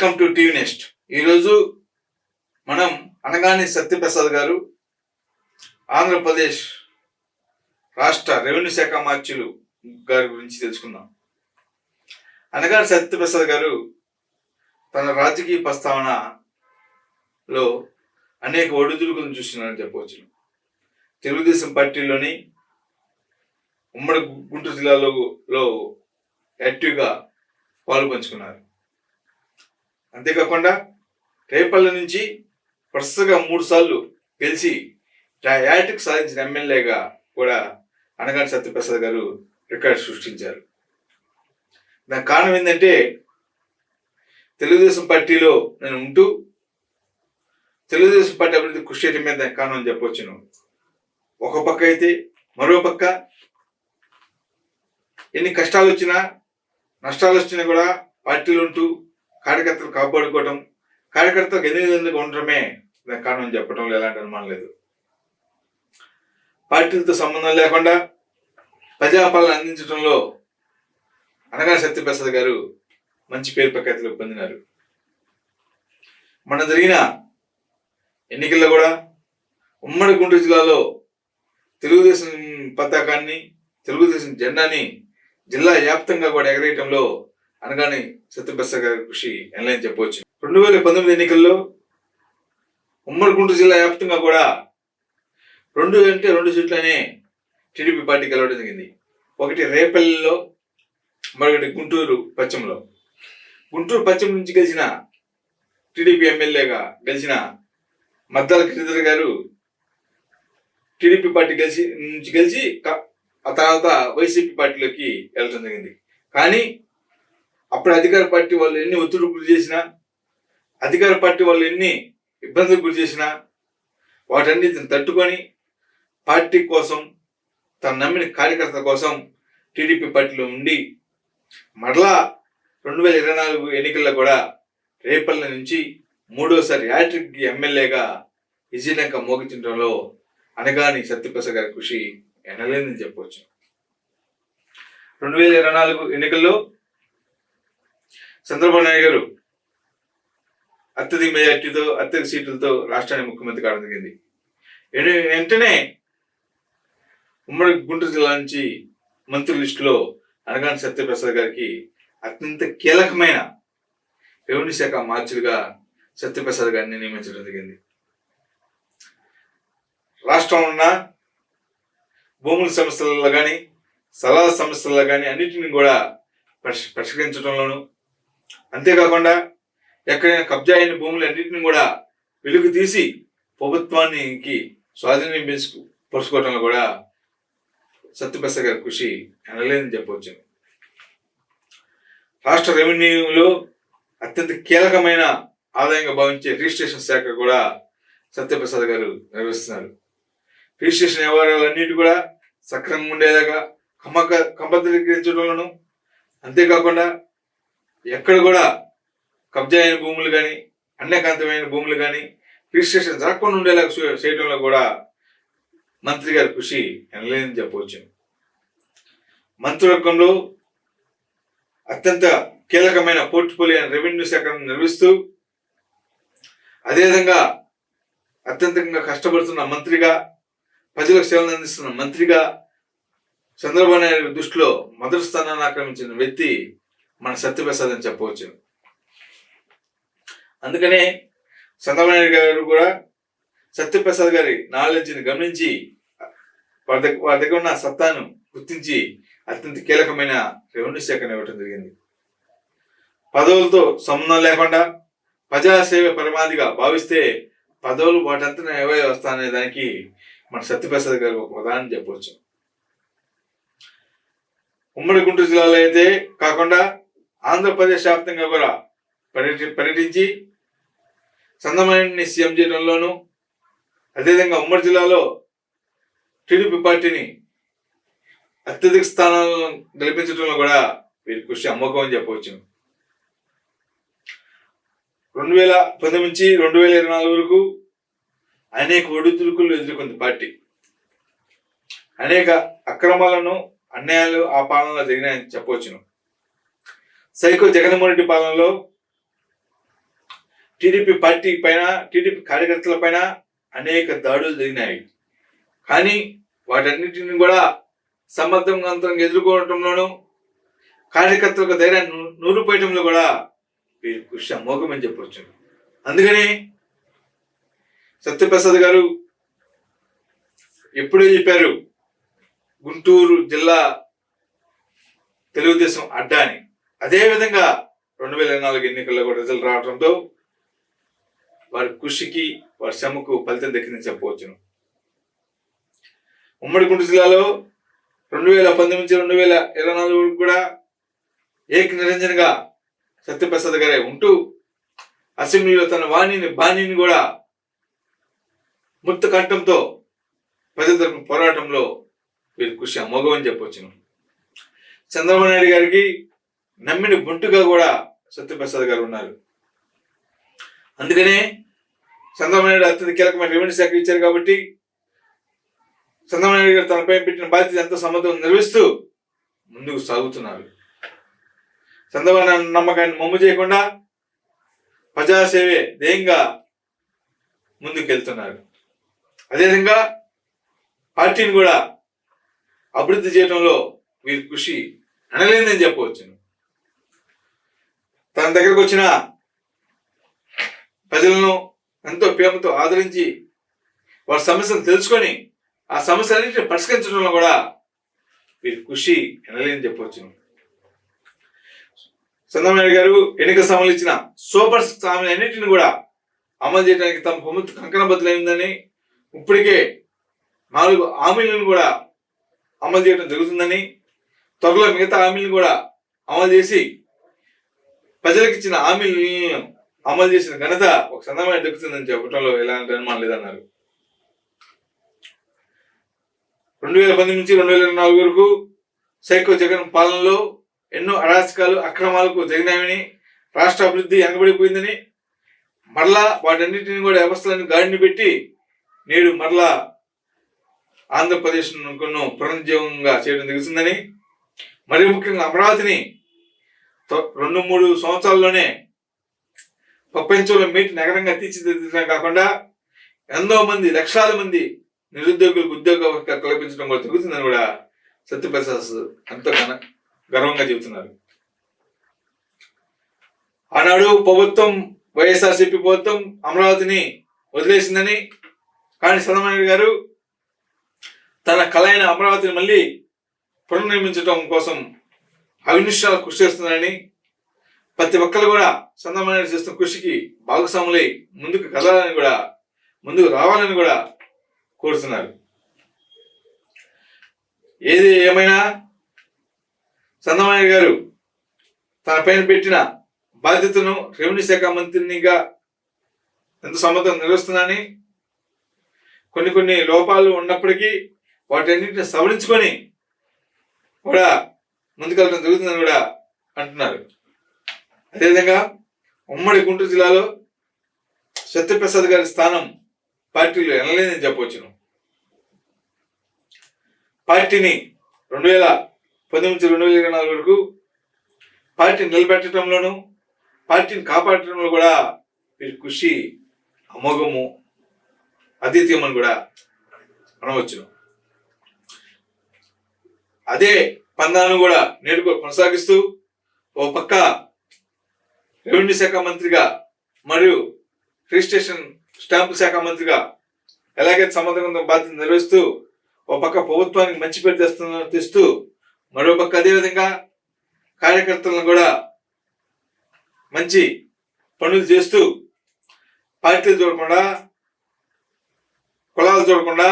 Welcome to TV next. ఈరోజు మనం అనగాని సత్యప్రసాద్ గారు ఆంధ్రప్రదేశ్ రాష్ట్ర రెవెన్యూ శాఖ మార్చులు గారి గురించి తెలుసుకుందాం. అనగాని సత్యప్రసాద్ గారు తన రాజకీయ ప్రస్తావనలో అనేక ఒడిదుడుకులను చూస్తున్నారని చెప్పవచ్చు. తెలుగుదేశం పార్టీలోని ఉమ్మడి గుంటూరు జిల్లాలో యాక్టివ్గా పాలు పంచుకున్నారు అంతేకాకుండా రేపల్లి నుంచి వరుసగా మూడు సార్లు గెలిచి యాటిక్ సాధించిన ఎమ్మెల్యేగా కూడా అనగాని సత్యప్రసాద్ గారు రికార్డు సృష్టించారు. దానికి కారణం ఏంటంటే తెలుగుదేశం పార్టీలో నేను ఉంటూ తెలుగుదేశం పార్టీ అభివృద్ధి కృషి చేయడం మీద దానికి కారణం అని ఒక పక్క అయితే మరో పక్క ఎన్ని కష్టాలు వచ్చినా నష్టాలు వచ్చినా కూడా పార్టీలు ఉంటూ కార్యకర్తలు కాపాడుకోవటం కార్యకర్తలకు ఎన్నికలుగా ఉండటమే కారణం చెప్పడంలో ఎలాంటి అనుమానం లేదు. పార్టీలతో సంబంధం లేకుండా ప్రజాపాలన అందించడంలో అనగా సత్యప్రసాద్ గారు మంచి పేరు ప్రఖ్యాతులు పొందినారు. మన జరిగిన ఎన్నికల్లో కూడా ఉమ్మడి గుంటూరు జిల్లాలో తెలుగుదేశం పతాకాన్ని తెలుగుదేశం జెండాని జిల్లా వ్యాప్తంగా కూడా ఎగరేయటంలో అనగానే సత్యప్రసాద్ గారి కృషి ఎన్లైన్ చెప్పవచ్చు. రెండు వేల పంతొమ్మిది ఎన్నికల్లో ఉమ్మడి గుంటూరు జిల్లా వ్యాప్తంగా కూడా రెండు అంటే రెండు సీట్లనే టీడీపీ పార్టీ గెలవడం జరిగింది. ఒకటి రేపల్లిలో మరొకటి గుంటూరు పశ్చిమలో. గుంటూరు పశ్చిమ నుంచి గెలిచిన టీడీపీ ఎమ్మెల్యేగా గెలిచిన మద్దాల గిరిధర్ గారు టీడీపీ పార్టీ గెలిచి నుంచి గెలిచి ఆ తర్వాత వైసీపీ పార్టీలోకి వెళ్ళడం జరిగింది. కానీ అప్పుడు అధికార పార్టీ వాళ్ళు ఎన్ని ఒత్తిడి గురి చేసినా అధికార పార్టీ వాళ్ళు ఎన్ని ఇబ్బందులకు గురి చేసినా వాటన్నిటిని తట్టుకొని పార్టీ కోసం తను నమ్మిన కార్యకర్త కోసం టీడీపీ పార్టీలో ఉండి మరలా రెండు వేల ఇరవై నాలుగు ఎన్నికల్లో కూడా రేపల్ల నుంచి మూడోసారి యాట్రిక్ ఎమ్మెల్యేగా విజయలంక మోగించడంలో అనగాని సత్యప్రసాద్ గారి కృషి ఎనలేదని చెప్పవచ్చు. రెండు వేల ఇరవై నాలుగు ఎన్నికల్లో చంద్రబాబు నాయుడు గారు అత్యధిక మెజార్టీతో అత్యధిక సీట్లతో రాష్ట్రానికి ముఖ్యమంత్రి కావడం జరిగింది. వెంటనే ఉమ్మడి గుంటూరు జిల్లా నుంచి మంత్రి లిస్టులో అనగాని సత్యప్రసాద్ గారికి అత్యంత కీలకమైన రెవెన్యూ శాఖ మార్చులుగా సత్యప్రసాద్ గారిని నియమించడం జరిగింది. రాష్ట్రం ఉన్న భూముల సమస్యలలో కానీ స్థలాల సమస్యలలో కానీ అన్నిటిని కూడా పరిష్ పరిష్కరించడంలోను అంతేకాకుండా ఎక్కడైనా కబ్జా అయిన భూములన్నింటినీ కూడా వెలుగు తీసి ప్రభుత్వానికి స్వాధీనం పెంచుకు పరుచుకోవడంలో కూడా సత్యప్రస గారి కృషి అనలేదని చెప్పవచ్చు. రాష్ట్ర రెవెన్యూలో అత్యంత కీలకమైన ఆదాయంగా భావించే రిజిస్ట్రేషన్ శాఖ కూడా సత్యప్రసాద్ గారు నిర్వహిస్తున్నారు. రిజిస్ట్రేషన్ వ్యవహారాలన్నిటి కూడా సక్రమంగా ఉండేలాగా కమ్మక కంపద్రీకరించడంలోను అంతేకాకుండా ఎక్కడ కూడా కబ్జా అయిన భూములు కానీ అన్యకాంతమైన భూములు కానీ రిజిస్ట్రేషన్ జరగకుండా ఉండేలాగా చేయడంలో కూడా మంత్రి గారి కృషి ఎనలేదని చెప్పవచ్చు. మంత్రివర్గంలో అత్యంత కీలకమైన పోర్ట్ఫోలియో రెవెన్యూ శాఖను నిర్వహిస్తూ అదేవిధంగా అత్యంతంగా కష్టపడుతున్న మంత్రిగా ప్రజలకు సేవలు అందిస్తున్న మంత్రిగా చంద్రబాబు నాయుడు దృష్టిలో మొదటి స్థానాన్ని ఆక్రమించిన వ్యక్తి మన సత్యప్రసాద్ అని చెప్పవచ్చు. అందుకనే చంద్రబాబు నాయుడు గారు కూడా సత్యప్రసాద్ గారి నాలెడ్జ్ని గమనించి వారి దగ్గర వారి దగ్గర ఉన్న సత్తాను గుర్తించి అత్యంత కీలకమైన రెవెన్యూ శాఖను ఇవ్వటం జరిగింది. పదవులతో సంబంధం లేకుండా ప్రజాసేవ పరమాదిగా భావిస్తే పదవులు వాటంతా ఏవై వస్తాయనే దానికి మన సత్యప్రసాద్ గారు ఒక ఉదాహరణ చెప్పవచ్చు. ఉమ్మడి గుంటూరు జిల్లాలో అయితే కాకుండా ఆంధ్రప్రదేశ్ వ్యాప్తంగా కూడా పర్యటి పర్యటించి చందమాని సీఎం చేయడంలోనూ అదేవిధంగా ఉమ్మడి జిల్లాలో టీడీపీ పార్టీని అత్యధిక స్థానాలను గెలిపించడంలో కూడా వీరి కృషి అమ్మకం అని చెప్పవచ్చు. రెండు వేల పంతొమ్మిది నుంచి రెండు వేల ఇరవై నాలుగు వరకు అనేక ఒడిదుడుకులు ఎదుర్కొంది పార్టీ. అనేక అక్రమాలను అన్యాయాలు ఆ పాలనలో జరిగినాయని చెప్పవచ్చును. సైకో జగన్మోహన్ రెడ్డి పాలనలో టీడీపీ పార్టీ పైన టీడీపీ కార్యకర్తల పైన అనేక దాడులు జరిగినాయి. కానీ వాటన్నిటిని కూడా సమర్థవంతంగా ఎదుర్కోవటంలోనూ కార్యకర్తలకు ధైర్యాన్ని నూరు నూరుపోయటంలో కూడా వీరి కృషి అమోఘమని చెప్పవచ్చు అందుకని సత్యప్రసాద్ గారు ఎప్పుడూ చెప్పారు గుంటూరు జిల్లా తెలుగుదేశం అడ్డా అని అదేవిధంగా రెండు వేల ఇరవై నాలుగు ఎన్నికల్లో కూడా రిజల్ట్ రావడంతో వారి కృషికి వారి శ్రమకు ఫలితం దక్కిందని చెప్పవచ్చును ఉమ్మడి గుంటూరు జిల్లాలో రెండు వేల పంతొమ్మిది నుంచి రెండు వేల ఇరవై నాలుగు కూడా ఏక నిరంజనగా సత్యప్రసాద్ గారే ఉంటూ అసెంబ్లీలో తన వాణిని బాణిని కూడా ముక్త కంఠంతో ప్రజల తరపున పోరాటంలో వీరి కృషి అమోఘం అని చెప్పవచ్చును చంద్రబాబు నాయుడు గారికి నమ్మిన గుంటుగా కూడా సత్యప్రసాద్ గారు ఉన్నారు. అందుకనే చంద్రబాబు నాయుడు అత్యంత కీలకమైన రెవెన్యూ శాఖ ఇచ్చారు కాబట్టి చంద్రబాబు నాయుడు గారు తనపై పెట్టిన బాధ్యత ఎంతో సమర్థం నిర్వహిస్తూ ముందుకు సాగుతున్నారు. చంద్రబాబు నాయుడు నమ్మకాన్ని మమ్ము చేయకుండా ప్రజాసేవే ధ్యేయంగా ముందుకెళ్తున్నారు. అదేవిధంగా పార్టీని కూడా అభివృద్ధి చేయడంలో వీరి కృషి అనలేదని చెప్పవచ్చు తన దగ్గరకు వచ్చిన ప్రజలను ఎంతో ప్రేమతో ఆదరించి వారి సమస్యను తెలుసుకొని ఆ సమస్యలన్నింటిని పరిష్కరించడంలో కూడా వీరి కృషి ఎనలేని చెప్పవచ్చు చంద్రబాబు గారు ఎన్నిక సమయంలో ఇచ్చిన సూపర్ హామీలు అన్నింటిని కూడా అమలు చేయడానికి తమ ప్రభుత్వం కంకణబద్దులైందని ఇప్పటికే నాలుగు హామీలను కూడా అమలు చేయడం జరుగుతుందని త్వరలో మిగతా హామీలను కూడా అమలు చేసి ప్రజలకు ఇచ్చిన హామీల్ని అమలు చేసిన ఘనత ఒక చంద్రబాబు దక్కుతుందని చెప్పడంలో ఎలాంటి అనుమానం లేదన్నారు. రెండు వేల పంతొమ్మిది నుంచి రెండు వేల ఇరవై నాలుగు వరకు సైకో జగన్ పాలనలో ఎన్నో అరాచకాలు అక్రమాలకు జరిగినాయని రాష్ట్ర అభివృద్ధి వెనకబడిపోయిందని మరలా వాటన్నిటిని కూడా వ్యవస్థలను గాడిని పెట్టి నేడు మరలా ఆంధ్రప్రదేశ్ కొన్ను పునరుజ్జీవంగా చేయడం జరుగుతుందని మరి ముఖ్యంగా అమరావతిని రెండు మూడు సంవత్సరాల్లోనే ప్రపంచంలో మీటి నగరంగా తీర్చిదిద్దడం కాకుండా ఎంతో మంది లక్షల మంది నిరుద్యోగులకు ఉద్యోగ కల్పించడం కూడా జరుగుతుందని కూడా సత్యప్రసాద్ ఎంతో ఘన గర్వంగా చెబుతున్నారు. ఆనాడు ప్రభుత్వం వైఎస్ఆర్సీపీ ప్రభుత్వం అమరావతిని వదిలేసిందని కానీ చంద్రబాబు గారు తన కలైన అమరావతిని మళ్ళీ పునర్నిర్మించడం కోసం అవినిష్టాలు కృషి చేస్తున్నారని ప్రతి ఒక్కరు కూడా చంద్రబాబు చేస్తున్న కృషికి భాగస్వాములై ముందుకు కదలాలని కూడా ముందుకు రావాలని కూడా కోరుతున్నారు. ఏది ఏమైనా చంద్రబాబు గారు తన పైన పెట్టిన బాధ్యతను రెవెన్యూ శాఖ మంత్రినిగా ఎంత సమర్థం నిర్వహిస్తున్నానని కొన్ని కొన్ని లోపాలు ఉన్నప్పటికీ వాటన్నింటిని సవరించుకొని కూడా ముందుకెళ్ళడం జరుగుతుందని కూడా అంటున్నారు. అదేవిధంగా ఉమ్మడి గుంటూరు జిల్లాలో సత్యప్రసాద్ గారి స్థానం పార్టీలో ఎనలేదని చెప్పవచ్చును. పార్టీని రెండు వేల పంతొమ్మిది నుంచి రెండు వేల ఇరవై నాలుగు వరకు పార్టీని నిలబెట్టడంలోనూ పార్టీని కాపాడటంలో కూడా వీరి కృషి అమోఘము అద్వితీయమని కూడా అనవచ్చును. అదే పందాలను కూడా నేడు కొనసాగిస్తూ ఓ పక్క రెవెన్యూ శాఖ మంత్రిగా మరియు రిజిస్ట్రేషన్ స్టాంపు శాఖ మంత్రిగా ఎలాగైతే సమర్థవంతం బాధ్యత నిర్వహిస్తూ ఓ పక్క ప్రభుత్వానికి మంచి పేరు తెస్తున్న తెస్తూ మరో పక్క అదేవిధంగా కార్యకర్తలను కూడా మంచి పనులు చేస్తూ పార్టీలు చూడకుండా కులాలు చూడకుండా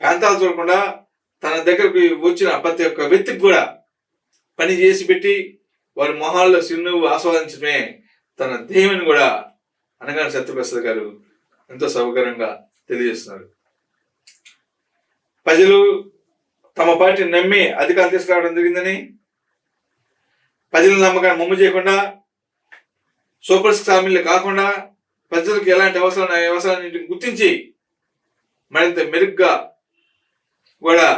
ప్రాంతాలు చూడకుండా తన దగ్గరకు వచ్చిన ప్రతి ఒక్క వ్యక్తికి కూడా పని చేసి పెట్టి వారి మొహాల్లో చిరునవ్వు ఆస్వాదించడమే తన ధ్యేయమని కూడా అనగానే సత్యప్రసాద్ గారు ఎంతో సౌకర్యంగా తెలియజేస్తున్నారు. ప్రజలు తమ పార్టీని నమ్మి అధికారం తీసుకురావడం జరిగిందని ప్రజల నమ్మకాన్ని మమ్ము చేయకుండా సూపర్ స్టామిల్ కాకుండా ప్రజలకు ఎలాంటి అవసరం అవసరాన్ని గుర్తించి మరింత మెరుగ్గా కూడా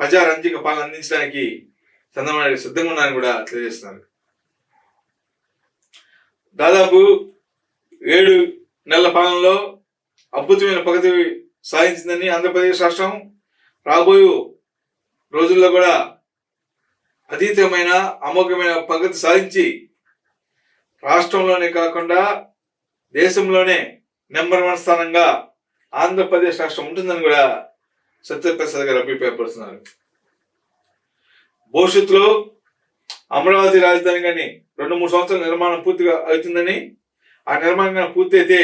ప్రజారంజిక పాలన అందించడానికి చంద్రబాబు సిద్ధంగా ఉన్నారని కూడా తెలియజేస్తున్నారు. దాదాపు ఏడు నెలల పాలనలో అద్భుతమైన ప్రగతి సాధించిందని ఆంధ్రప్రదేశ్ రాష్ట్రం రాబోయే రోజుల్లో కూడా అతీతమైన అమోఘమైన ప్రగతి సాధించి రాష్ట్రంలోనే కాకుండా దేశంలోనే నెంబర్ వన్ స్థానంగా ఆంధ్రప్రదేశ్ రాష్ట్రం ఉంటుందని కూడా సత్యప్రసాద్ గారు అభిప్రాయపడుతున్నారు. భవిష్యత్తులో అమరావతి రాజధాని కానీ రెండు మూడు సంవత్సరాల నిర్మాణం పూర్తిగా అవుతుందని ఆ నిర్మాణం పూర్తి అయితే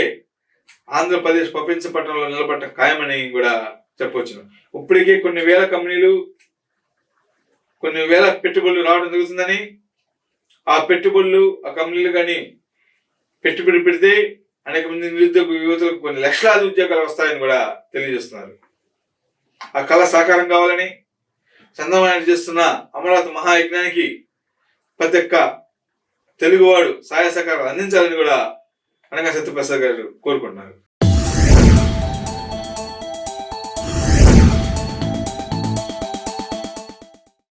ఆంధ్రప్రదేశ్ ప్రపంచ పట్టణంలో నిలబడటం ఖాయమని కూడా చెప్పవచ్చును ఇప్పటికే కొన్ని వేల కంపెనీలు కొన్ని వేల పెట్టుబడులు రావడం జరుగుతుందని ఆ పెట్టుబడులు ఆ కంపెనీలు కానీ పెట్టుబడి పెడితే అనేక మంది నిరుద్యోగ యువతలకు కొన్ని లక్షలాది ఉద్యోగాలు వస్తాయని కూడా తెలియజేస్తున్నారు. ఆ కళ సాకారం కావాలని చందమాయ చేస్తున్న? అమరావతి మహాయజ్ఞానికి ప్రతి ఒక్క తెలుగువాడు సహాయ సహకారం అందించాలని కూడా అనగా సత్యప్రసాద్ గారు కోరుకుంటున్నారు.